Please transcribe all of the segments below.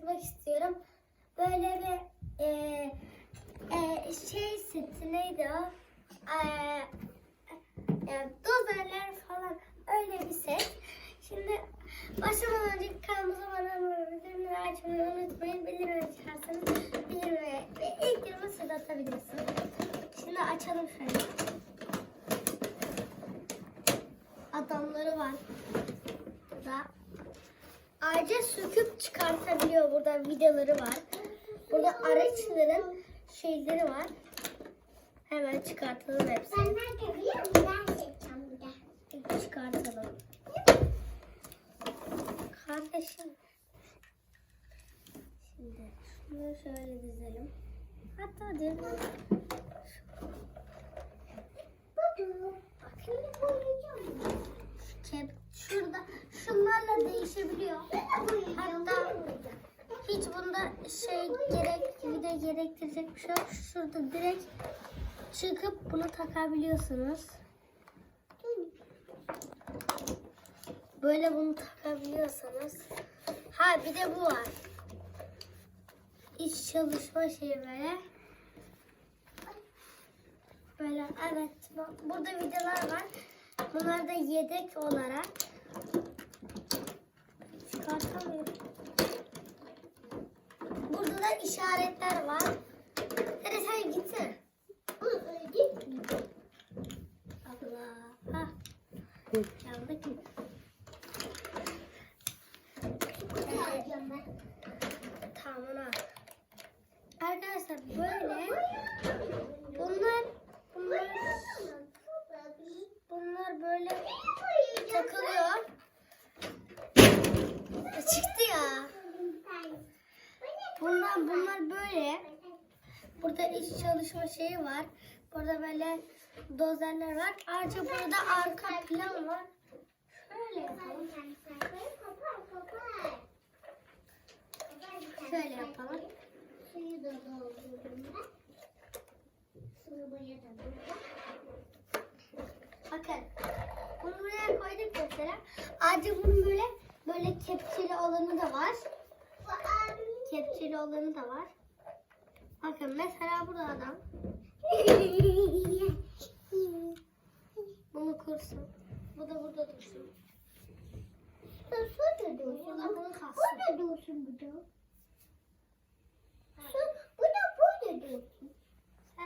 tanıtmak istiyorum. Böyle bir e, e, şey seti neydi o? E, e, dozerler falan öyle bir set. Şimdi başlamadan önce kanalımıza abone olmayı, bildirimleri açmayı unutmayın. Bildirimleri açarsanız bildirimleri ve ilk yoruma siz atabilirsiniz. Şimdi açalım şöyle. Adamları var. Burada. Ayrıca söküp çıkartabiliyor. Burada vidaları var. Burada araçların şeyleri var. Hemen çıkartalım hepsini. Ben nerede biliyor musun? Ben seçeceğim bir de. Çıkartalım. Kardeşim. Şimdi şunu şöyle dizelim. Hatta diyelim. Budu. Şimdi boyayacağım. Kep şurada şunlarla değişebiliyor. Hatta hiç bunda şey gerek de gerektirecek bir şey yok. Şurada direkt çıkıp bunu takabiliyorsunuz. Böyle bunu takabiliyorsanız. Ha bir de bu var. İç çalışma şeyi böyle. Böyle evet. Burada videolar var. Bunlar da yedek olarak. Çıkartamıyorum. Burada da işaretler var. Hadi sen gitsene. Allah. Ha. Tamam. Arkadaşlar böyle bunlar bunlar bunlar böyle takılıyor. Çıktı ya. Bunlar böyle. Burada iç çalışma şeyi var. Burada böyle dozerler var. Ayrıca burada arka plan var. Şöyle yapalım. Şöyle yapalım. Suyu da doldurdum ben. Bakın. Bunu buraya koyduk mesela. Ayrıca bunun böyle böyle kepçeli olanı da var. Kepçeli olanı da var. Bakın mesela burada adam. Bunu kursun. Bu da burada dursun. Su da dursun. Burada dursun bu da. Bu da bu da dursun.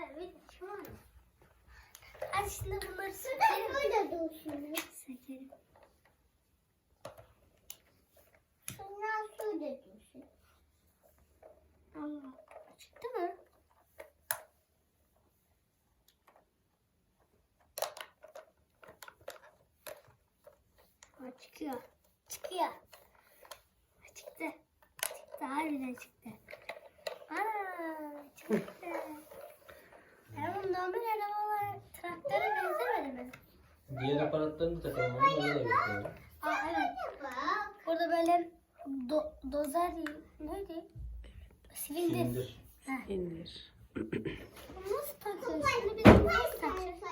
Evet, şu an. Şimdi bunları Bu da sökelim. bu da dursun. Sökelim. Şundan su da dursun. Allah. Çıktı mı? Ha, çıkıyor. Çıkıyor. Çıktı. Çıktı. Harbiden çıktı. Ana çıktı. Bu normal arabalar traktöre benzemedi mi? Diğer aparatlarını takalım ama da gösterelim. Aa evet. Burada böyle do, dozer neydi? Silindir. Silindir. Heh. İndir. Bunu nasıl takıyoruz? Şimdi biz bunu nasıl takacağız?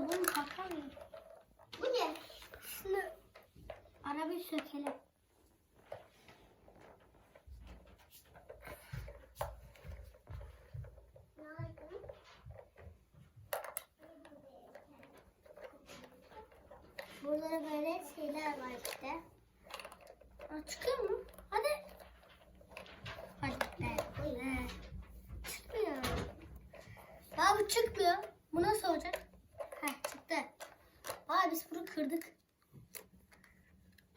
Bunu takamıyorum. Bu ne? Şunu arabayı sökelim. Burada da böyle şeyler var işte. Aa, çıkıyor mu? Hadi. Hadi be. be. Çıkmıyor. Ya bu çıkmıyor. Bu nasıl olacak? Heh çıktı. Aa biz bunu kırdık.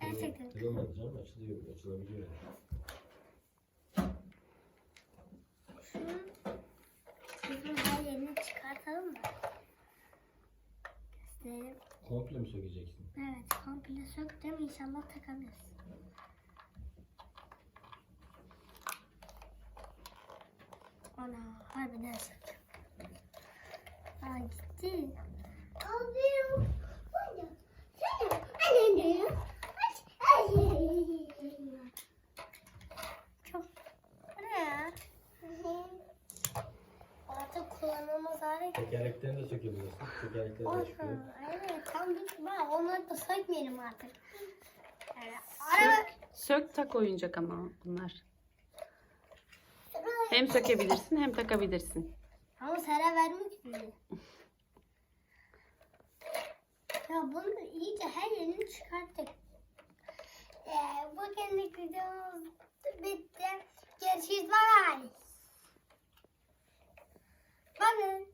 Gerçekten. Kırılmadı canım açılıyor, açılabiliyor. şunun her yerini çıkartalım da. Gösterelim. Komple mi sökeceksin? Evet komple söktüm inşallah takabiliriz. Ana harbiden söktüm. Aa gitti. Abi. Bu ne? Sen Anne ne? Aç. Çok. Bu ne ya? Tekerleklerini de sökebilirsin. Tekerlekleri de çıkıyor. Evet tam bitme. Onları da sökmeyelim artık. Yani araba... Sök, sök tak oyuncak ama bunlar. Hem sökebilirsin hem takabilirsin. Ama Sera vermek bize. Ya bunu iyice her yerini çıkarttık. Ee, bugünlük videomuz bitti. Görüşürüz. Bye bye. Bye.